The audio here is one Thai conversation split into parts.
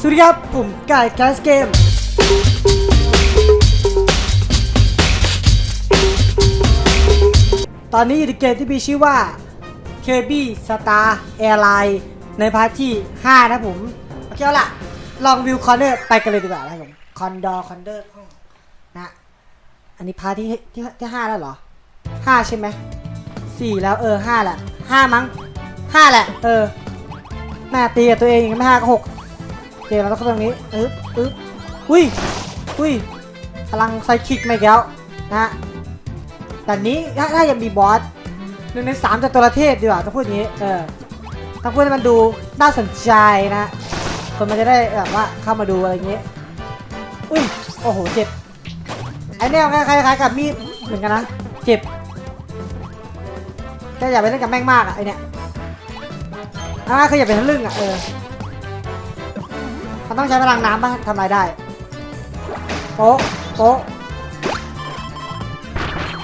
สวัสดีครับ ผมไก่แคสเกม ตอนนี้อยู่ในเกมที่มีชื่อว่า KB Star Airline ในพาร์ทที่ 5 นะผม โอเคเอาล่ะ ลองวิวคอนเดอร์ไปกันเลยดีกว่านะผมคอนดอร์คอนเดอร์ห้องนะ อันนี้พาร์ทที่ที่ที่ห้าแล้วเหรอห้าใช่ไหมสี่แล้วเออห้าแหละห้ามั้งห้าแหละ เออแม่ตีกับตัวเองยังไม่ห้าก็หก เคเราต้องเข้าตรงนี้อึ๊บอึ๊บอุ้ยอุ้ยพลังไซคิกมาอีกแล้วนะแต่นี้ถ้าถ้ายังมีบอสหนึ่งในสามจากตัวละเทพดีกว่าต้องพูดอย่างนี้ เออต้องพูดให้มันดูน่าสนใจนะคนมันจะได้แบบว่าเข้ามาดูอะไรอย่างเงี้ยอุ้ยโอ้โหเจ็บไอเนี่ยคล้ายๆกับมีดเหมือนกันนะเจ็บแต่อย่าไปเล่นกับแม่งมากอะไอเนี่ยอ่าคืออย่าไปทะลึ่งอะเออ มันต้องใช้พลังน้ำป่ะทำอะไรได้ โป๊ะ โป๊ะเ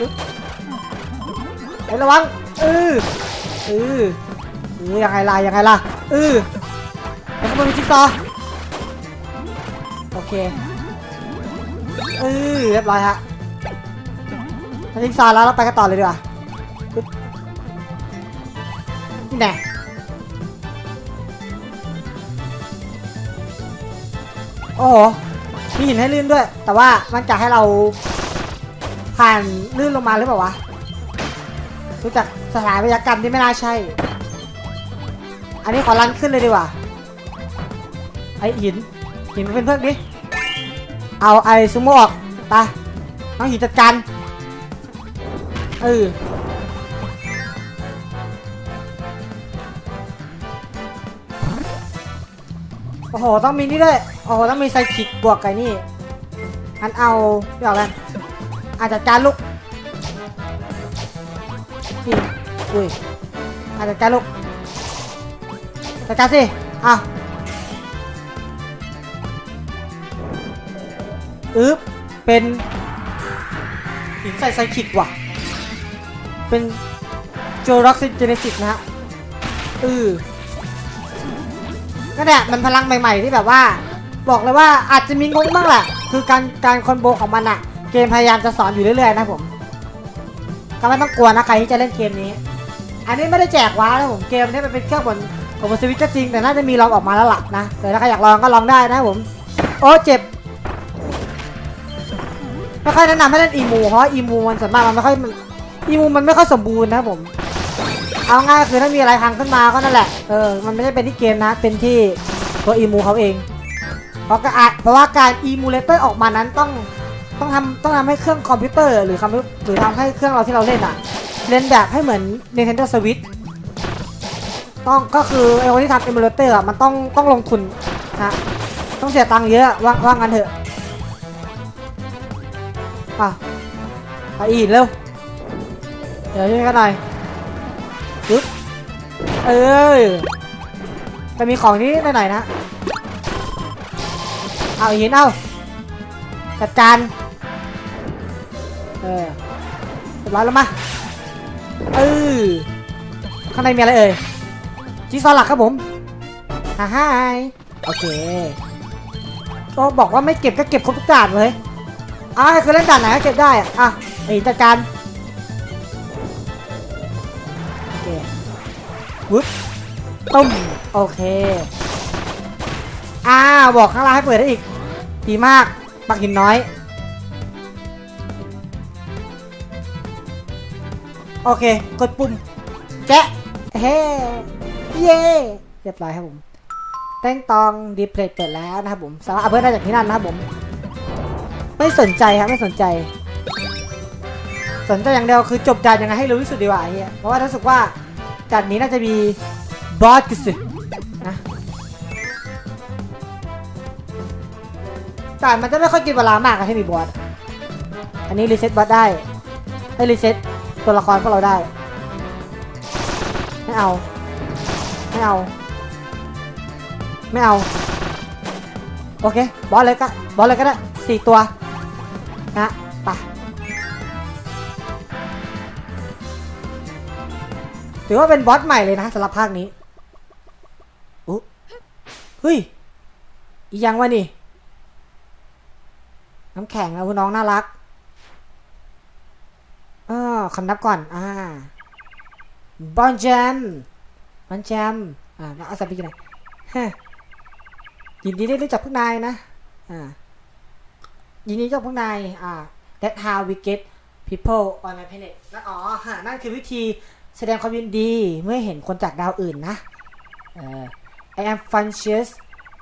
ฮ้ยระวังเออเออเออยังไงล่ะยังไงล่ะเออแล้วก็มีจิ๊กซอว์โอเคเออเรียบร้อยฮะถ้าทิ้งซาแล้วเราไปกันต่อเลยดีกว่านี่แน่ อ้โหมีหินให้ลื่นด้วย แต่ว่ามันจะให้เราผ่านลื่นลงมาหรือเปล่าวะรู้จักสถานพยากรรมที่ไม่น่าใช่ อันนี้ขอรันขึ้นเลยดีกว่า ไอหิน หินมาเป็นเพื่อนดิ เอาไอซูโม่ออกไปน้องหินจัดการเออ โอ้โห ต้องมีนี่ด้วย โอ้โห ต้องมีไซคิกบวกไก่นี่งั้นเอาเดี๋ยวกันอาจจัดการลูกนี่อุ้ยอาจจัดการลูกจัดการสิอะอึ๊บเป็นหินใส่ไซคิกว่ะ เป็นโจร็อกซิเจเนซิสนะฮะเออ ก็เนี่ยมันพลังใหม่ๆที่แบบว่า บอกเลยว่าอาจจะมีงงบ้างแหละคือการการคอนโบของมันอะเกมพยายามจะสอนอยู่เรื่อยๆนะผม ก็ไม่ต้องกลัวนะใครที่จะเล่นเกมนี้ อันนี้ไม่ได้แจกว้านะผมเกมนี้มันเป็นเครื่องบนของบนสวิตก็จริงแต่น่าจะมีลองออกมาแล้วล่ะนะแต่ถ้าใครอยากลองก็ลองได้นะผม โอ้เจ็บไม่ค่อยแนะนำให้เล่นอีมูเพราะอีมูมันส่วนมากมันไม่ค่อยมันอีมูมันไม่ค่อยสมบูรณ์นะผม เอาง่ายคือถ้ามีอะไรพังขึ้นมาก็นั่นแหละ เออ มันไม่ใช่เป็นที่เกมนะ เป็นที่ตัวอีมูเขาเอง เพราะกาจเพราะว่าการอีมูเลเตอร์ออกมานั้นต้องต้องทำต้องทำให้เครื่องคอมพิวเตอร์หรือคอมพิวหรือทำให้เครื่องเราที่เราเล่นอะเล่นแบบให้เหมือน Nintendo Switch ต้องก็คือไอ้คนที่ทำ emulator อะมันต้องต้องลงทุนนะต้องเสียตังค์เยอะว่าว่างั้นเถอะอะไปอีกเร็วเดี๋ยวช่วยกันหน่อย ปึ๊บเออจะมีของนี้หน่อยๆนะ เอาหินเอาจัดการเออเรียบร้อยแล้วมาเออข้างในมีอะไรเอ่ยจีซอหลักครับผมฮ่าฮ่าโอเคก็บอกว่าไม่เก็บก็เก็บครบทุกด่านเลยอะคือเล่นด่านไหนก็เก็บได้อะอะไอ้จัดการ วุ๊บตุ้มโอเคอ่าบอกข้างล่างให้เปิดได้อีก ดีมากปักหินน้อย โอเค กดปุ่มแจ๊ะเฮ้เย่เรียบร้อยครับผมแต้งตองดีเพลทเปิดแล้วนะครับผมสามารถเอาเพื่อนได้จากที่นั่นนะครับผม ไม่สนใจครับไม่สนใจ สนใจอย่างเดียวคือจบด่านยังไงให้รู้ที่สุดดีกว่าไอ้เฮียเพราะว่ารู้สึกว่า ด่านนี้น่าจะมีบอสกิสนะด่านมันจะไม่ค่อยกินเวลามากอะให้มีบอสอันนี้รีเซ็ตบอสได้ให้รีเซ็ตตัวละครพวกเราได้ไม่เอาไม่เอาไม่เอาโอเคบอสเลยก็บอสเลยก็ได้สี่ตัวนะไป ถือว่าเป็นบอสใหม่เลยนะสำหรับภาคนี้อุ๊เฮ้ยอียังวะนี่ น้ำแข็งนะคุณน้องน่ารักเออคำนับก่อน อ่า บอนแจมบอนแจมอ่าเอาสับไปกินไหนฮะยินดีได้รู้จักพวกนายนะ อ่า ยินดีรู้จักพวกนาย อ่า That how we get people on my planet นั่นอ๋อฮะนั่นคือวิธี แสดงความยินดีเมื่อเห็นคนจากดาวอื่นนะเออ I am Francis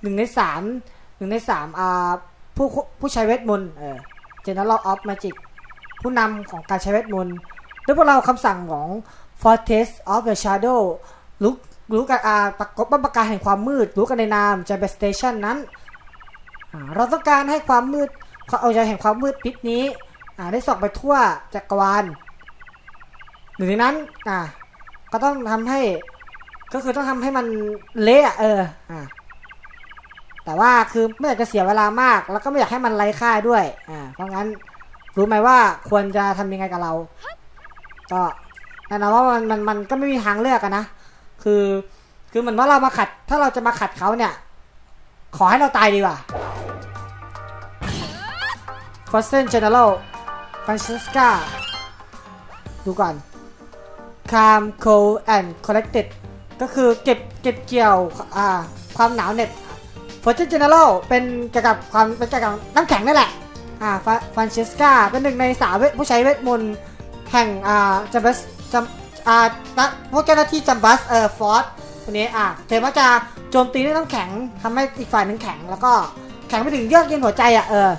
หนึ่งในสามหนึ่งในสามอ่าผู้ผู้ใช้เวทมนต์เออ General of Magic ผู้นำของการใช้เวทมนต์ด้วยพวกเราคำสั่งของ Fortress of the Shadow รู้รู้กันอาประกบบัประกาศแห่งความมืด รู้กันในนาม j a m b e Station นั้น เราต้องการให้ความมืดเอาใจแห่งความมืดพิษนี้อ่าได้ส่องไปทั่วจักรวาล นึ่งในนั้น อ่า ก็ต้องทำให้ ก็คือต้องทำให้มันเละเออ อ่าแต่ว่าคือไม่อยากจะเสียเวลามาก แล้วก็ไม่อยากให้มันไร้ค่าด้วย อ่า เพราะงั้นรู้ไหมว่าควรจะทำยังไงกับเรา ก็แน่นอนว่ามันมันมันก็ไม่มีทางเลือกอะนะ คือ คือเหมือนว่าเรามาขัด ถ้าเราจะมาขัดเขาเนี่ย ขอให้เราตายดีกว่า f o s t e n General Francesca ดูก่อน calm cold and collected ก็คือเก็บเก็บเกี่ยวอ่าความหนาวเหน็ด Fortune General เป็นเกี่ยวกับความเป็นเกี่ยวกับน้ำแข็งนั่นแหละอ่าฟรานเชสกาเป็นหนึ่งในสาวผู้ใช้เวทมนต์แห่งอ่าจัมบัสจัมอ่าพวกเจ้าหน้าที่จัมบัสเอ่อฟอร์สคนนี้อ่าเธอว่าจะโจมตีด้วยน้ำแข็งทำให้อีกฝ่ายหนึ่งแข็ง แล้วก็แข็งไปถึงเยือกเย็นหัวใจอะเออ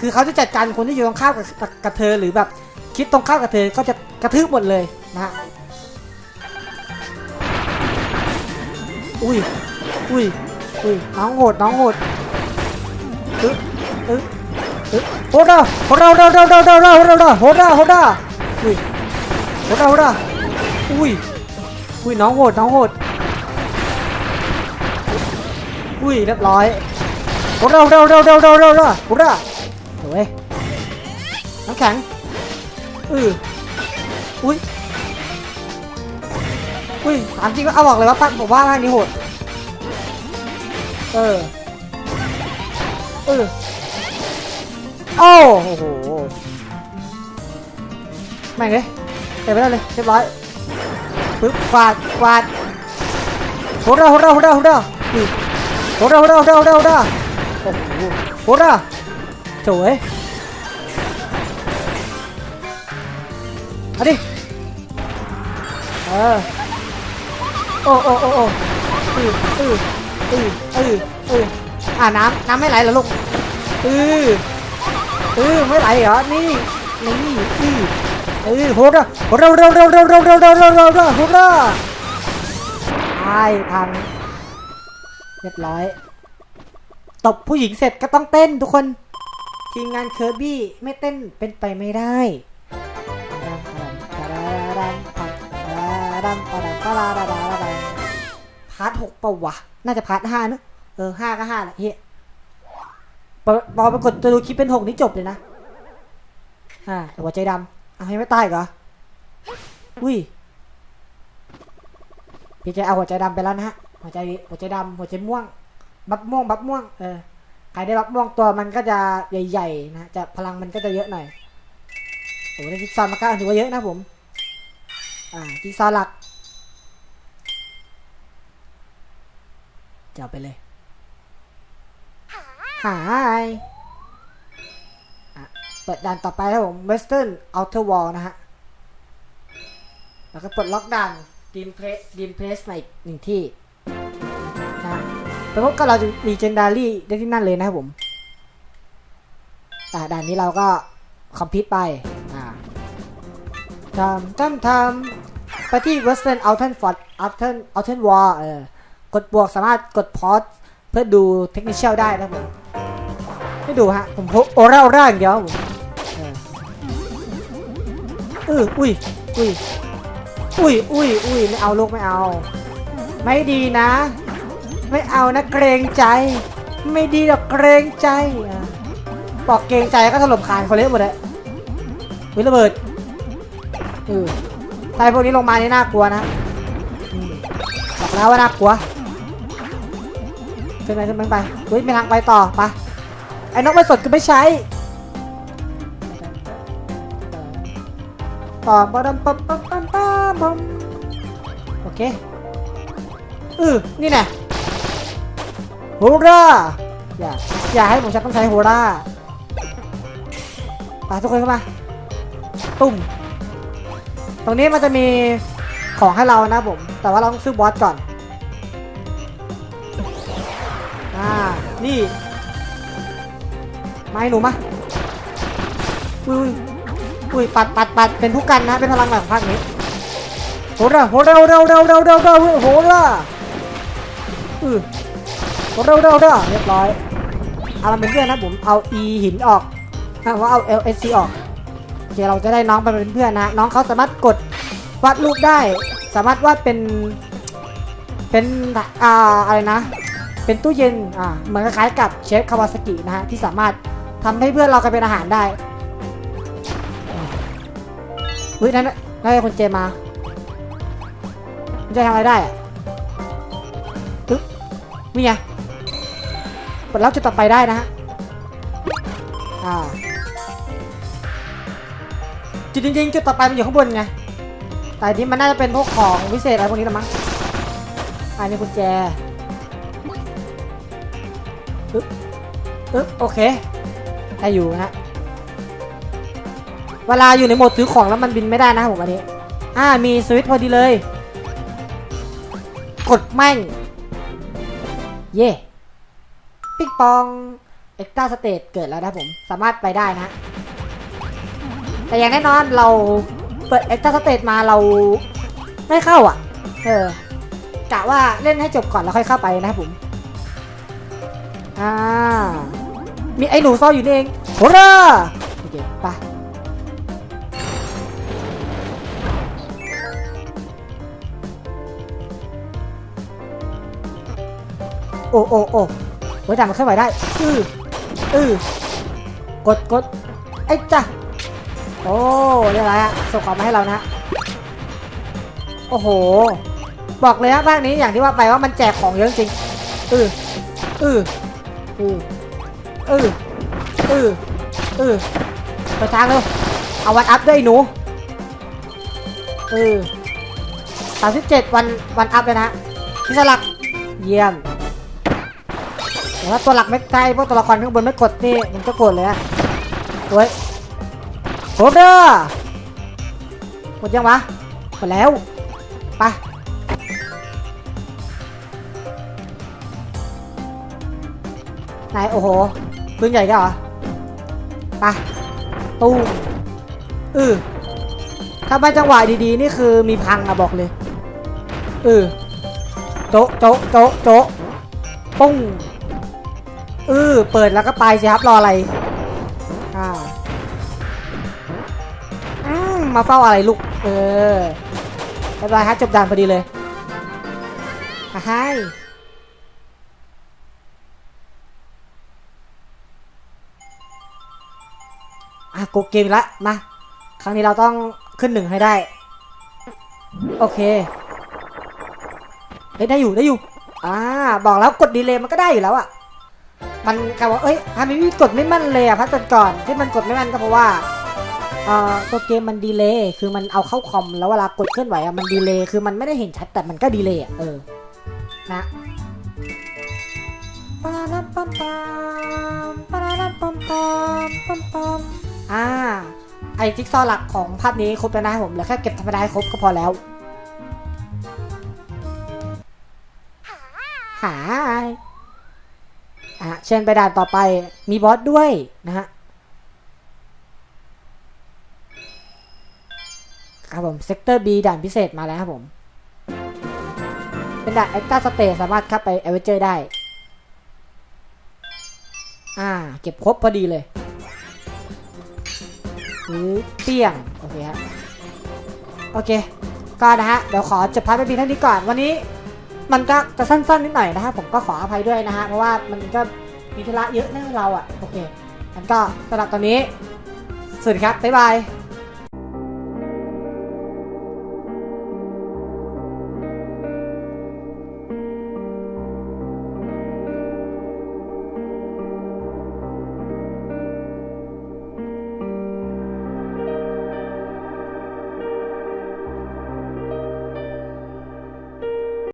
คือเขาจะจัดการคนที่อยู่ตรงข้ามกับกับกับเธอหรือแบบคิดตรงข้ามกับเธอก็จะกระทืบหมดเลยนะฮะ อุ้ย อุ้ย อุ้ย น้องโหด น้องโหดอึ๊บอึ๊บโหดาโหดาโหดาโหดาโหดาโหดาโหดาโหดาโหดาอุ้ยโหดาโหดาอุ้ย อุ้ย น้องโหด น้องโหด อุ้ย เรียบร้อยโหดาโหดาโหดาโหดาโหดาโหดาโหดาโอ้ยน้ำแข็งอืออุ้ย อุ้ยถามจริงว่าเอาบอกเลยว่าผมว่าภาคนี้โหด เออ เออ โอ้โหแม่งเลยเต็มไปแล้วเลยเรียบร้อยปึ๊บกวาดกวาดโหดาโหดาโหดาโหดาอือโหดาโหดาโหดาโหดาโหดาโอ้โหโหดาสวยเอาดิเออ โอ้โอ้โอ้โอ้อืออืออืออืออืออ่าน้ำน้ำไม่ไหลเหรอลูกอือเออไม่ไหลเหรอนี่นี่อือเออโหดอะโหดอะโหดอะโหดอะโหดอะโหดอะโหดอะโหดอะโหดอะโหดอะตายพังเรียบร้อยตบผู้หญิงเสร็จก็ต้องเต้นทุกคน ทีมงานเคอร์บี้ไม่เต้นเป็นไปไม่ได้ พาร์ทหกปะวะ น่าจะพาร์ทห้านะเออห้าก็ห้าแหละเฮียพอพอไปกดจะดูคลิปเป็นหกนี้จบเลยนะอ่าแต่หัวใจดำเอาให้ไม่ตายเหรอ อุ้ยพี่แกเอาหัวใจดำไปแล้วนะฮะ หัวใจหัวใจดำหัวใจม่วง บับม่วง บับม่วง เออ ใครได้บับม่วงตัวมันก็จะใหญ่ๆนะจะพลังมันก็จะเยอะหน่อยโอ้ได้จิ๊กซอว์มาก้าถือว่าเยอะนะผม อ่าจิ๊กซอว์หลัก จะเอาไปเลยหายเปิดด่านต่อไปครับผม Western Outer Wall นะฮะ แล้วก็ปลดล็อกด่านดีมเพลสดีมเพลสมาอีกหนึ่งที่นะไปพบกับเราจะมีเจนดารี่ได้ที่นั่นเลยนะครับผมอ่าด่านนี้เราก็คอมพิวต์ไปอ่าทำทำทำไปที่ Western Outer Fort Outer Outer Wall เออ กดบวกสามารถกดพอสเพื่อดูเทคนิคเชลได้นะผมให้ดูฮะ ผมพโอราโอราอย่างเดียวผมเอออุ้ยอุ้ยอุ้ยอุ้ยอุ้ยไม่เอาลูกไม่เอา ไม่ดีนะ ไม่เอานะเกรงใจ ไม่ดีหรอกเกรงใจบอกเกรงใจก็ถล่มคานเขาเละหมดเลยวิระเบิดเออใครพวกนี้ลงมานี่น่ากลัวนะบอกแล้วว่าน่ากลัว ขึ้นไปขึ้นไปไปเฮ้ยไม่ทางไปต่อไปไอ้นกไม่สดก็ไม่ใช้ต่อปะดัมปั๊มปั๊มปั๊มปั๊มปั๊มโอเคเออนี่แน่โฮราอย่าอย่าให้ผมใช้ต้องใช้โฮราไปทุกคนเข้ามาตุ้มตรงนี้มันจะมีของให้เรานะผม แต่ว่าเราต้องซื้อบอสก่อน อ่า นี่ ไม้หนูมาอุ้ยอุ้ยปัดปัดปัดเป็นผู้กันนะ เป็นพลังแบบภาคนี้โหเร็วโหเร็วเร็วเร็วเร็วเร็วเร็วโหเร็วอือโหเร็วเร็วเร็วเรียบร้อยเอามันเป็นเพื่อนนะผมเอา E หินออกนะว่าเอา LSC ออกโอเคเราจะได้น้องไปเป็นเพื่อนนะ น้องเขาสามารถกดวาดรูปได้ สามารถวาดเป็นเป็นอ่าอะไรนะ เป็นตู้เย็นอ่าเหมือนคล้ายๆกับเชฟคาวาซกินะฮะที่สามารถทำให้เพื่อนเรากลายเป็นอาหารได้เฮ้ยนั่นนั่นไงคนเจมามันจะทำอะไรได้อะปึ๊บนี่ไงกดรับจุดต่อไปได้นะฮะอ่าจุดจริงๆจุดต่อไปมันอยู่ข้างบนไงแต่นนี้มันน่าจะเป็นพวกของวิเศษอะไรพวกนี้ละมั้งอันนี้กุญแจึ๊บอึ๊บโอเคได้อยู่นะเวลาอยู่ในโหมดถือของแล้วมันบินไม่ได้นะผมอันนี้ อ่ามีสวิตช์พอดีเลย กดแม่ง เย่ปิ๊กปองเอ็กซ์ต a าสเตทเกิดแล้วนะผม สามารถไปได้นะ แต่อย่างแน่นอนเราเปิดเอ็กซ์ต a าสเตทมาเราไม่เข้าอะ เออกะว่าเล่นให้จบก่อนแล้วค่อยเข้าไปนะครับผม อ่า มีไอ้หนูซ่อนอยู่นี่เองโหร่าโอเคไปโอ้โอ้โอ้เฮ้ยแต่มันเคลื่อนไหวได้ อืออือกดกดไอ้จ้ะโอ้เรียบร้อยอะส่งของมาให้เรานะ โอ้โห บอกเลยนะภาคนี้อย่างที่ว่าไปว่ามันแจกของเยอะจริง อืออือ อืออืออืออไปทางเร็วเอาวันอัพด้วยไอ้หนูเออสามสิบเจ็ดวันวันอัพเลยนะพี่สลักเยี่ยมแต่ว่าตัวหลักไม่ใกล้พวกตัวละครข้างบนไม่กดนี่มันจะกดเลยอะเฮ้ยโคเดอร์หมดยังวะหมดแล้วไป ไหนโอ้โหปืนใหญ่ก็เหรอไปตู้อือถ้าไม่จังหวะดีๆ นี่คือมีพังอะบอกเลยอือโจ๊ะโจ๊ะโจ๊ะโจ๊ะปุ้งอือเปิดแล้วก็ไปสิครับรออะไรอ่าอืมมาเฝ้าอะไรลูก เออเรียบร้อยฮะจบด่านพอดีเลยฮ่าไฮอะโกเกมอีกละมา ครั้งนี้เราต้องขึ้นหนึ่งให้ได้ โอเคเฮ้ยได้อยู่ได้อยู่ อ่า บอกแล้วกดดีเลย์มันก็ได้อยู่แล้วอะมันกะว่าเอ้ยทำไมพี่กดไม่มั่นเลยอะพักก่อนที่มันกดไม่มั่นก็เพราะว่าเอ่อตัวเกมมันดีเลย์คือมันเอาเข้าคอมแล้วเวลากดเคลื่อนไหวอะมันดีเลย์คือมันไม่ได้เห็นชัดแต่มันก็ดีเลย์อะเออ นะปาราปัมปัมปาราปัมปัมปัมปัม อ่า ไอจิ๊กซอว์หลักของภาพนี้ครบแล้วนะผมเหลือแค่เก็บธรรมดาให้ครบก็พอแล้ว หาอะเชิญไปด่านต่อไปมีบอสด้วยนะฮะครับผมเซกเตอร์ B ด่านพิเศษมาแล้วครับผม เป็นด่านเอ็กซ์ต a าสเตสามารถเข้าไปเอเวอเจอร์ได้ อ่า เก็บครบพอดีเลยือเปี้ยง โอเคฮะ โอเค ก็นะฮะ เดี๋ยวขอจบพาร์ทไปพีเท่านี้ก่อน วันนี้ มันก็จะสั้นๆนิดหน่อยนะฮะ ผมก็ขออภัยด้วยนะฮะ เพราะว่ามันก็มีธุระเยอะนะเราอะ่ะ โอเคงั้นก็สำหรับตอนนี้ สวัสดีครับ บ๊ายบาย